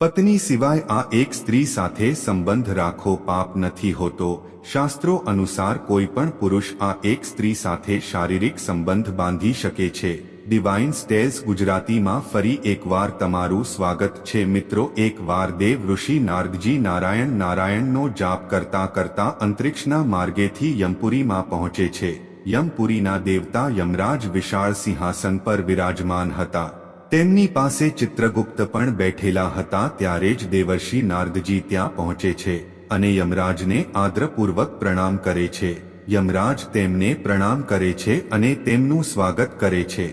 પત્ની સિવાય આ એક સ્ત્રી સાથે સંબંધ રાખો, પાપ નથી હોતો. શાસ્ત્રો અનુસાર કોઈ પણ પુરુષ આ એક સ્ત્રી સાથે શારીરિક સંબંધ બાંધી શકે છે. ડિવાઇન સ્ટેઝ ગુજરાતીમાં ફરી એકવાર તમારું સ્વાગત છે મિત્રો. એકવાર દેવ ઋષિ નારદજી નારાયણ નારાયણનો જાપ કરતા કરતા અંતરિક્ષના માર્ગેથી યમપુરીમાં પહોંચે છે. યમપુરીના દેવતા યમરાજ વિશાળ સિંહાસન પર વિરાજમાન હતા. તેમની પાસે ચિત્રગુપ્ત પણ બેઠેલા હતા ત્યારે જ દેવર્ષિ નારદજી ત્યાં પહોંચે છે અને યમરાજને આદરપૂર્વક પ્રણામ કરે છે. યમરાજ તેમને પ્રણામ કરે છે અને તેમનું સ્વાગત કરે છે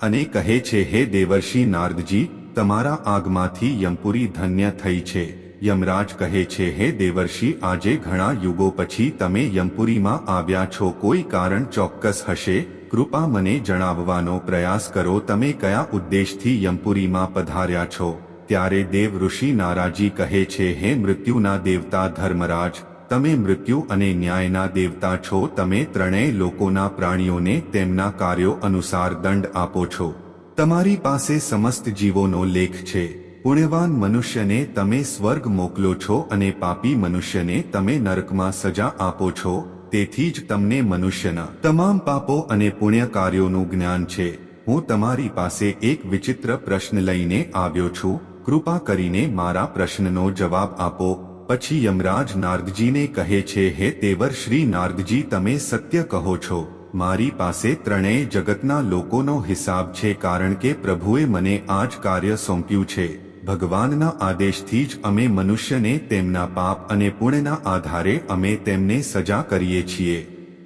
અને કહે છે, હે દેવર્ષિ નારદજી, તમારા આગમાંથી યમપુરી ધન્ય થઈ છે. યમરાજ કહે છે, હે દેવર્ષિ, આજે ઘણા યુગો પછી તમે યમપુરીમાં આવ્યા છો. કોઈ કારણ ચોક્કસ હશે? કૃપા મને જણાવવાનો પ્રયાસ કરો. તમે કયા ઉદ્દેશથી યમપુરીમાં પધાર્યા છો? ત્યારે દેવ ઋષિ નારાજી કહે છે, હે મૃત્યુના દેવતા ધર્મરાજ, તમે મૃત્યુ અને ન્યાયના દેવતા છો. તમે ત્રણેય લોકોના પ્રાણીઓને તેમના કાર્યો અનુસાર દંડ આપો છો. તમારી પાસે સમસ્ત જીવોનો લેખ છે. પુણ્યવાન મનુષ્યને તમે સ્વર્ગ મોકલો છો અને પાપી મનુષ્યને તમે નરકમાં સજા આપો છો, તેથી જ તમને મનુષ્યના તમામ પાપો અને પુણ્ય કાર્યોનું જ્ઞાન છે. હું તમારી પાસે એક વિચિત્ર પ્રશ્ન લઈને આવ્યો છું. કૃપા કરીને મારા પ્રશ્નનો જવાબ આપો. પછી યમરાજ નારદજીને કહે છે, હે તેવર શ્રી નારદજી, તમે સત્ય કહો છો. મારી પાસે ત્રણેય જગતના લોકોનો હિસાબ છે કારણ કે પ્રભુએ મને આ જ કાર્ય સોંપ્યું છે. ભગવાનના આદેશથી જ અમે મનુષ્યને તેમના પાપ અને પુણ્યના આધારે અમે તેમને સજા કરીએ છીએ.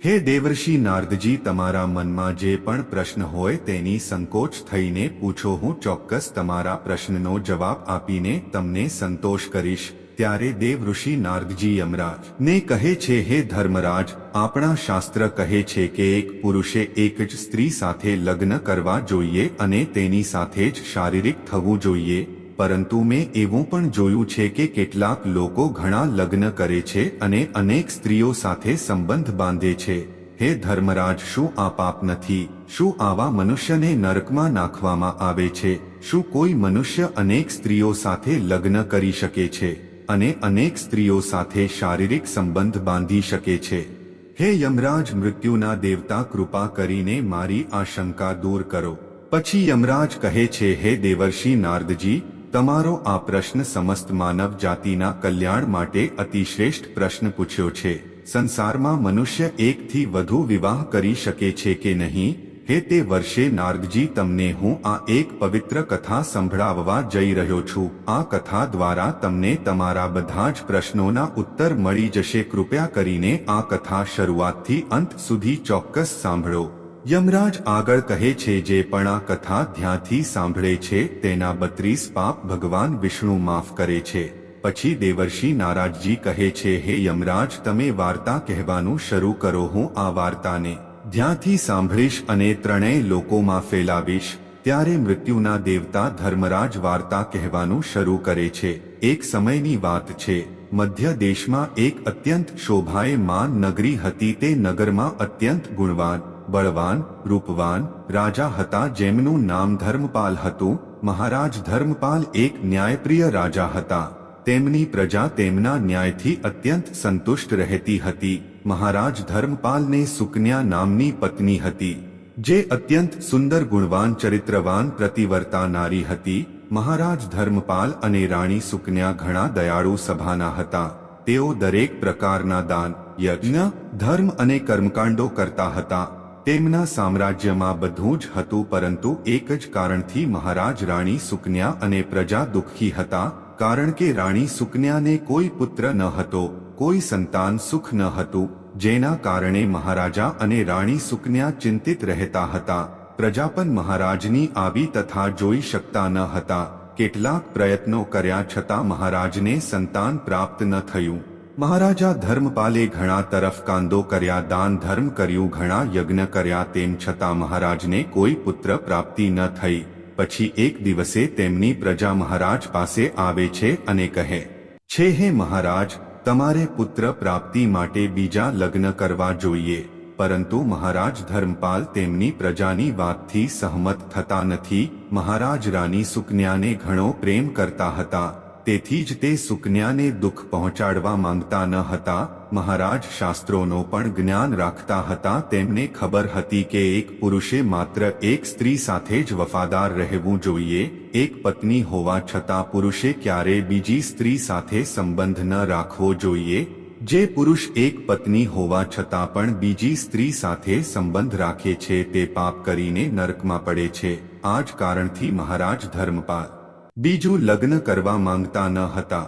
હે દેવર્ષિ નારદજી, તમારા મનમાં જે પણ પ્રશ્ન હોય તેની સંકોચ થઈને પૂછો. હું ચોક્કસ તમારા પ્રશ્નનો જવાબ આપીને તમને સંતોષ કરીશ. ત્યારે દેવ ઋષિ નારદજી યમરાજ, ને કહે છે, હે ધર્મરાજ, આપણા શાસ્ત્ર કહે છે કે એક પુરુષે એક જ સ્ત્રી સાથે લગ્ન કરવા જોઈએ અને તેની સાથે જ શારીરિક થવું જોઈએ. પરંતુ મેં એવું પણ જોયું છે કે કેટલાક લોકો ઘણા લગ્ન કરે છે અને અનેક સ્ત્રીઓ સાથે સંબંધ બાંધે છે. હે ધર્મરાજ, શું આ પાપ નથી? શું આવા મનુષ્યને નરકમાં નાખવામાં આવે છે? શું કોઈ મનુષ્ય અનેક સ્ત્રીઓ સાથે લગ્ન કરી શકે છે અને અનેક સ્ત્રીઓ સાથે શારીરિક સંબંધ બાંધી શકે છે? હે યમરાજ, મૃત્યુના દેવતા, કૃપા કરીને મારી આ શંકા દૂર કરો. પછી યમરાજ કહે છે, હે દેવર્ષિ નારદજી તમારો આ પ્રશ્ન સમસ્ત માનવ જાતિના કલ્યાણ માટે અતિશ્રેષ્ઠ પ્રશ્ન પૂછ્યો છે. સંસારમાં મનુષ્ય એકથી વધુ વિવાહ કરી શકે છે કે નહીં? હે તે વર્ષે નારદજી, તમને હું આ એક પવિત્ર કથા સંભળાવવા જઈ રહ્યો છું. આ કથા દ્વારા તમને તમારા બધા જ પ્રશ્નોના ઉત્તર મળી જશે. કૃપયા કરીને આ કથા શરૂઆતથી અંત સુધી ચોક્કસ સાંભળો. યમરાજ આગળ કહે છે, જે પણ આ કથા ધ્યાંથી સાંભળે છે, તેના બત્રીસ પાપ ભગવાન વિષ્ણુ માફ કરે છે. પછી દેવર્ષિ નારાજજી કહે છે, હે યમરાજ, તમે વાર્તા કહેવાનું શરૂ કરો, હું આ વાર્તાને ધ્યાંથી સાંભળીશ અને ત્રણેય લોકોમાં ફેલાવીશ. ત્યારે મૃત્યુના દેવતા ધર્મરાજ વાર્તા કહેવાનું શરૂ કરે છે. એક સમયની વાત છે, મધ્ય દેશમાં એક અત્યંત શોભાયમાન નગરી હતી, તે નગરમાં અત્યંત ગુણવાન બળવાન, રૂપવાન, રાજા હતા જેમનું નામ ધર્મપાલ હતું, મહારાજ ધર્મપાલ એક ન્યાયપ્રિય રાજા હતા. તેમની પ્રજા તેમના ન્યાયથી અત્યંત સંતુષ્ટ રહેતી હતી. મહારાજ ધર્મપાલને સુકન્યા નામની પત્ની હતી, જે અત્યંત સુંદર ગુણવાન ચરિત્રવાન પ્રતિવર્તાનારી હતી. મહારાજ ધર્મપાલ અને રાણી સુકન્યા ઘણા દયાળુ સભાના હતા. તેઓ દરેક પ્રકારના દાન, યજ્ઞ, ધર્મ અને કર્મકાંડો કરતા હતા. તેમના સામ્રાજ્યમાં બધું જ હતું પરંતુ એક જ કારણથી મહારાજ રાણી સુકન્યા અને પ્રજા દુઃખી હતા, કારણ કે રાણી સુકન્યાને કોઈ પુત્ર ન હતો, કોઈ સંતાન સુખ ન હતું, જેના કારણે મહારાજા અને રાણી સુકન્યા ચિંતિત રહેતા હતા. પ્રજા પણ મહારાજની આવી તથા જોઈ શકતા ન હતા. કેટલાક પ્રયત્નો કર્યા છતાં મહારાજને સંતાન પ્રાપ્ત ન થયું. મહારાજા ધર્મપાલે ઘણા તરફ કાંદો કર્યા, દાન ધર્મ કર્યું, ઘણા યજ્ઞ કર્યા, તેમ છતાં મહારાજને કોઈ પુત્ર પ્રાપ્તિ ન થઈ. પછી એક દિવસે તેમની પ્રજા મહારાજ પાસે આવે છે અને કહે, છે હે મહારાજ, તમારે પુત્ર પ્રાપ્તિ માટે બીજા લગ્ન કરવા જોઈએ. પરંતુ મહારાજ ધર્મપાલ તેમની પ્રજાની વાતથી સહમત થતા નથી. મહારાજ રાની સુકન્યાને ઘણો પ્રેમ કરતા હતા. તેથી જ તે સુકન્યાને દુઃખ પહોંચાડવા માંગતા ન હતા. મહારાજ શાસ્ત્રોનો પણ જ્ઞાન રાખતા હતા. તેમને ખબર હતી કે એક પુરુષે માત્ર એક સ્ત્રી સાથે જ વફાદાર રહેવું જોઈએ. એક પત્ની હોવા છતાં પુરુષે ક્યારેય બીજી સ્ત્રી સાથે સંબંધ ન રાખવો જોઈએ. જે પુરુષ એક પત્ની હોવા છતાં પણ બીજી સ્ત્રી સાથે સંબંધ રાખે છે તે પાપ કરીને નરકમાં પડે છે. આ જ કારણથી મહારાજ ધર્મપાલ બીજું લગ્ન કરવા માંગતા ન હતા.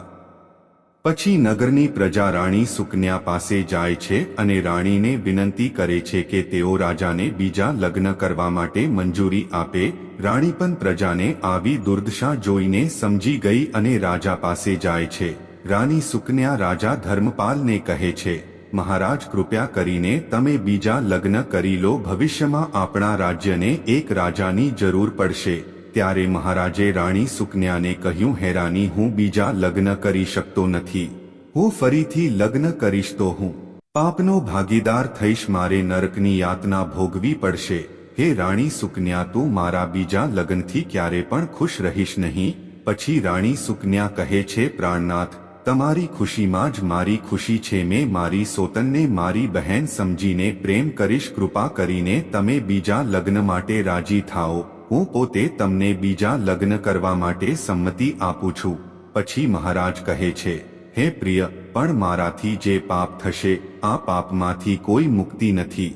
પછી નગરની પ્રજા રાણી સુકન્યા પાસે જાય છે અને રાણીને વિનંતી કરે છે કે તેઓ રાજાને બીજા લગ્ન કરવા માટે મંજૂરી આપે. રાણી પણ પ્રજાને આવી દુર્દશા જોઈને સમજી ગઈ અને રાજા પાસે જાય છે. રાણી સુકન્યા રાજા ધર્મપાલને કહે છે, મહારાજ, કૃપયા કરીને તમે બીજા લગ્ન કરી લો. ભવિષ્યમાં આપણા રાજ્યને એક રાજાની જરૂર પડશે. ત્યારે મહારાજે રાણી સુકન્યાને કહ્યું હેરાની હું બીજા લગ્ન કરી શકતો નથી. હું ફરીથી લગ્ન કરીશ તો હું પાપનો ભાગીદાર થઈશ, મારે નરકની યાતના ભોગવી પડશે. હે રાણી સુકન્યા, તું મારા બીજા લગ્નથી ક્યારે પણ ખુશ રહીશ નહીં. પછી રાણી સુકન્યા કહે છે, પ્રાણનાથ, તમારી ખુશીમાં જ મારી ખુશી છે. મેં મારી સોતનને મારી બહેન સમજીને પ્રેમ કરીશ. કૃપા કરીને તમે બીજા લગ્ન માટે રાજી થાઓ. હું પોતે તમને બીજા લગ્ન કરવા માટે સંમતિ આપું છું. પછી મહારાજ કહે છે, હે પ્રિય, પણ મારાથી જે પાપ થશે, આ પાપમાંથી કોઈ મુક્તિ નથી.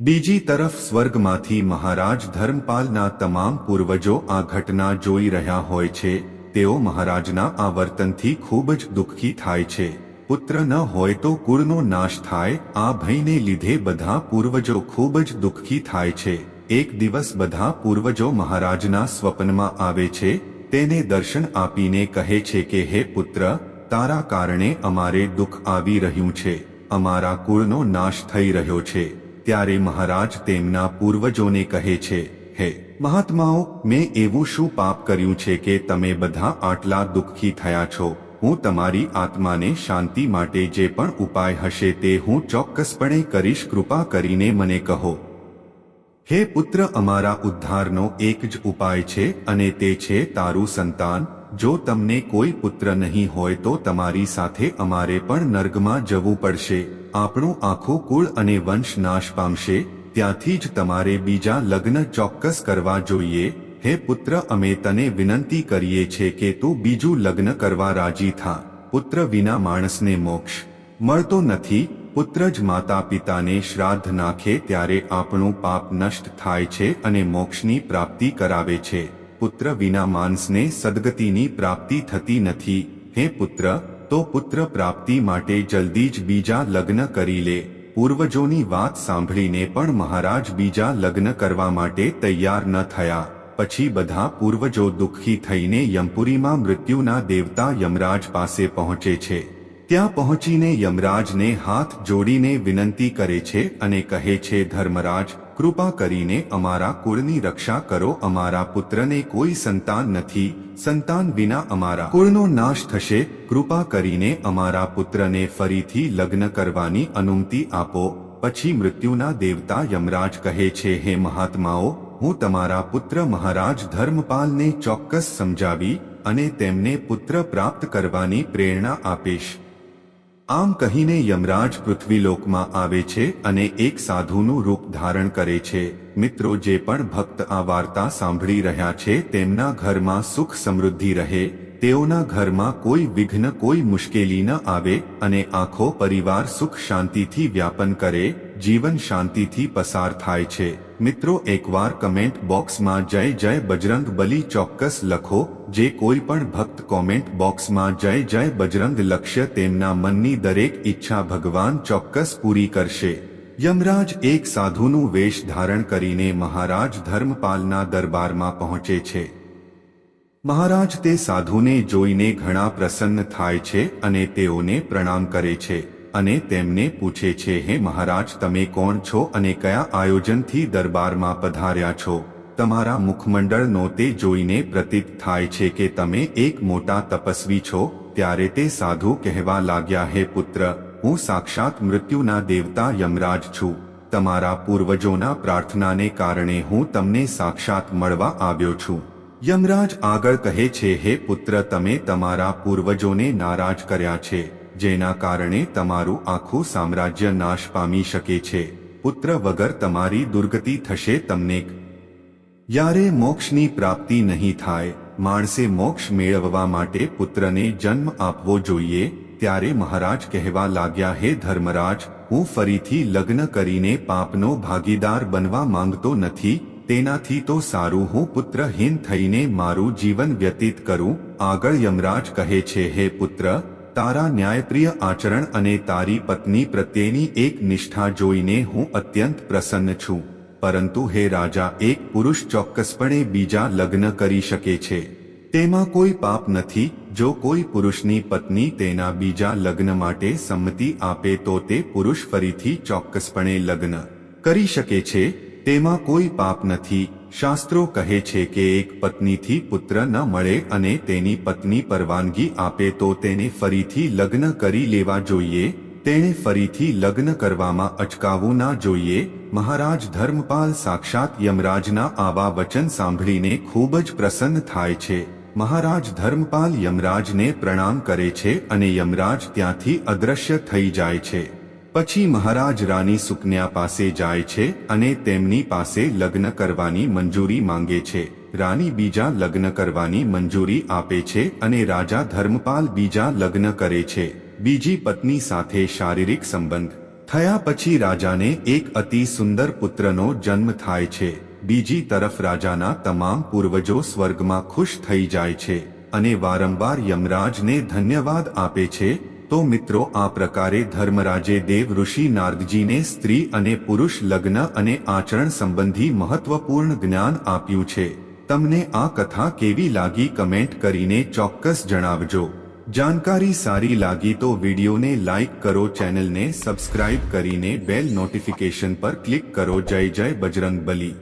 બીજી તરફ સ્વર્ગમાંથી મહારાજ ધર્મપાલના તમામ પૂર્વજો આ ઘટના જોઈ રહ્યા હોય છે. તેઓ મહારાજના આ વર્તનથી ખૂબ જ દુઃખી થાય છે. પુત્ર ન હોય તો કુળનો નાશ થાય. આ ભયને લીધે બધા પૂર્વજો ખૂબ જ દુઃખી થાય છે. એક દિવસ બધા પૂર્વજો મહારાજના સ્વપ્નમાં આવે છે, તેને દર્શન આપીને કહે છે કે, હે પુત્ર, તારા કારણે અમારે દુઃખ આવી રહ્યું છે. અમારા કુળનો નાશ થઈ રહ્યો છે. ત્યારે મહારાજ તેમના પૂર્વજોને કહે છે, હે મહાત્માઓ, મેં એવું શું પાપ કર્યું છે કે તમે બધા આટલા દુઃખી થયા છો? હું તમારી આત્માને શાંતિ માટે જે પણ ઉપાય હશે તે હું ચોક્કસપણે કરીશ. કૃપા કરીને મને કહો. હે પુત્ર, અમારા ઉદ્ધારનો એક જ ઉપાય છે અને તે છે તારું સંતાન. જો તમને કોઈ પુત્ર નહીં હોય તો તમારી સાથે અમારે પણ નર્ગમાં જવું પડશે. આપણું આખું કુળ અને વંશ નાશ પામશે. ત્યાંથી જ તમારે બીજા લગ્ન ચોક્કસ કરવા જોઈએ. હે પુત્ર, અમે તને વિનંતી કરીએ છે કે તું બીજું લગ્ન કરવા રાજી થા. પુત્ર વિના માણસને મોક્ષ મળતો નથી. પુત્ર જ માતા પિતાને શ્રાદ્ધ નાખે ત્યારે આપણું પાપ નષ્ટ થાય છે અને મોક્ષની પ્રાપ્તિ કરાવે છે. પુત્ર વિના માનસને સદગતિની પ્રાપ્તિ થતી નથી. હે પુત્ર, તો પુત્ર પ્રાપ્તિ માટે જલ્દી જ બીજા લગ્ન કરી લે. પૂર્વજોની વાત સાંભળીને પણ મહારાજ બીજા લગ્ન કરવા માટે તૈયાર ન થયા. પછી બધા પૂર્વજો દુઃખી થઈને યમપુરીમાં મૃત્યુના દેવતા યમરાજ પાસે પહોંચે છે. ત્યાં પહોંચીને યમરાજને હાથ જોડીને વિનંતી કરે છે અને કહે છે, ધર્મરાજ, કૃપા કરીને અમારા કુળની રક્ષા કરો. અમારા પુત્રને કોઈ સંતાન નથી. સંતાન વિના અમારા કુળનો નાશ થશે. કૃપા કરીને અમારા પુત્રને ફરીથી લગ્ન કરવાની અનુમતિ આપો. પછી મૃત્યુના દેવતા યમરાજ કહે છે, હે મહાત્માઓ, હું તમારા પુત્ર મહારાજ ધર્મપાલને ચોક્કસ સમજાવી અને તેમને પુત્ર પ્રાપ્ત કરવાની પ્રેરણા આપીશ. આમ કહીને યમરાજ પૃથ્વીલોકમાં આવે છે અને એક સાધુનું રૂપ ધારણ કરે છે. મિત્રો, જે પણ ભક્ત આ વાર્તા સાંભળી રહ્યા છે, તેમના ઘરમાં સુખ સમૃદ્ધિ રહે. તેઓના ઘરમાં કોઈ વિઘ્ન, કોઈ મુશ્કેલી ન આવે અને આખો પરિવાર સુખ શાંતિથી વ્યાપન કરે. જીવન શાંતિથી પસાર થાય છે. મિત્રો, એકવાર કમેન્ટ બોક્સમાં જય જય બજરંગ બલી ચોક્કસ લખો. જે કોઈ પણ ભક્ત કોમેન્ટ બોક્સમાં જય જય બજરંગ લક્ષ્ય તેમના મનની દરેક ઈચ્છા ભગવાન ચોક્કસ પૂરી કરશે. યમરાજ એક સાધુનું વેશ ધારણ કરીને મહારાજ ધર્મપાલના દરબારમાં પહોંચે છે. મહારાજ તે સાધુને જોઈને ઘણા પ્રસન્ન થાય છે અને તેઓને પ્રણામ કરે છે. અને તેમને પૂછે છે, હે મહારાજ, તમે કોણ છો અને કયા આયોજનથી દરબારમાં પધાર્યા છો? તમારા મુખમંડળનો તે જોઈને પ્રતીત થાય છે કે તમે એક મોટા તપસ્વી છો. ત્યારે તે સાધુ કહેવા લાગ્યા, હે પુત્ર, હું સાક્ષાત મૃત્યુના દેવતા યમરાજ છું. તમારા પૂર્વજોના પ્રાર્થનાને કારણે હું તમને સાક્ષાત મળવા આવ્યો છું. યમરાજ આગળ કહે છે, હે પુત્ર, તમે તમારા પૂર્વજોને નારાજ કર્યા છે. જેના કારણે તમારું આખું સામ્રાજ્ય નાશ પામી શકે છે. પુત્ર વગર તમારી દુર્ગતિ થશે તમને યારે મોક્ષની પ્રાપ્તિ નહીં થાય. માણસે મોક્ષ મેળવવા માટે પુત્રને જન્મ આપવો જોઈએ. ત્યારે મહારાજ કહેવા લાગ્યા, હે ધર્મરાજ, હું ફરીથી લગ્ન કરીને પાપનો ભાગીદાર બનવા માંગતો નથી. તેનાથી તો સારું હું પુત્રહીન થઈને મારું જીવન વ્યતીત કરું. આગળ યમરાજ કહે છે, હે પુત્ર તારા ન્યાયપ્રિય આચરણ અને તારી પત્ની પ્રત્યેની એક નિષ્ઠા જોઈને હું અત્યંત પ્રસન્ન છું. પરંતુ હે રાજા, એક પુરુષ ચોક્કસપણે બીજા લગ્ન કરી શકે છે. તેમાં કોઈ પાપ નથી, જો કોઈ પુરુષની પત્ની તેના બીજા લગ્ન માટે સંમતિ આપે તો તે પુરુષ ફરીથી ચોક્કસપણે લગ્ન કરી શકે છે. તેમાં કોઈ પાપ નથી શાસ્ત્રો કહે છે કે એક પત્નીથી પુત્ર ન મળે અને તેની પત્ની પરવાનગી આપે તો તેને ફરીથી લગ્ન કરી લેવા જોઈએ. તેણે ફરીથી લગ્ન કરવામાં અચકાવવું ના જોઈએ. મહારાજ ધર્મપાલ સાક્ષાત યમરાજના આવા વચન સાંભળીને ખૂબ જ પ્રસન્ન થાય છે. મહારાજ ધર્મપાલ યમરાજને પ્રણામ કરે છે અને યમરાજ ત્યાંથી અદ્રશ્ય થઈ જાય છે. પછી મહારાજ રાની સુકન્યા પાસે જાય છે અને તેમની પાસે લગ્ન કરવાની મંજૂરી માંગે છે. રાની બીજા લગ્ન કરવાની મંજૂરી આપે છે અને રાજા ધર્મપાલ બીજા લગ્ન કરે છે. બીજી પત્ની સાથે શારીરિક સંબંધ. થયા પછી રાજાને એક અતિ સુંદર પુત્રનો જન્મ થાય છે. બીજી તરફ રાજાના તમામ પૂર્વજો સ્વર્ગમાં ખુશ થઈ જાય છે અને વારંવાર યમરાજને ધન્યવાદ આપે છે તો મિત્રો, આ પ્રકારે ધર્મરાજે દેવ ઋષિ નારદજીને સ્ત્રી અને પુરુષ લગ્ન અને આચરણ સંબંધી મહત્વપૂર્ણ જ્ઞાન આપ્યું છે. તમને આ કથા કેવી લાગી કમેન્ટ કરીને ચોક્કસ જણાવજો. જાણકારી સારી લાગી તો વિડીયોને લાઇક કરો, ચેનલને સબસ્ક્રાઇબ કરીને બેલ નોટિફિકેશન પર ક્લિક કરો. જય જય બજરંગ બલી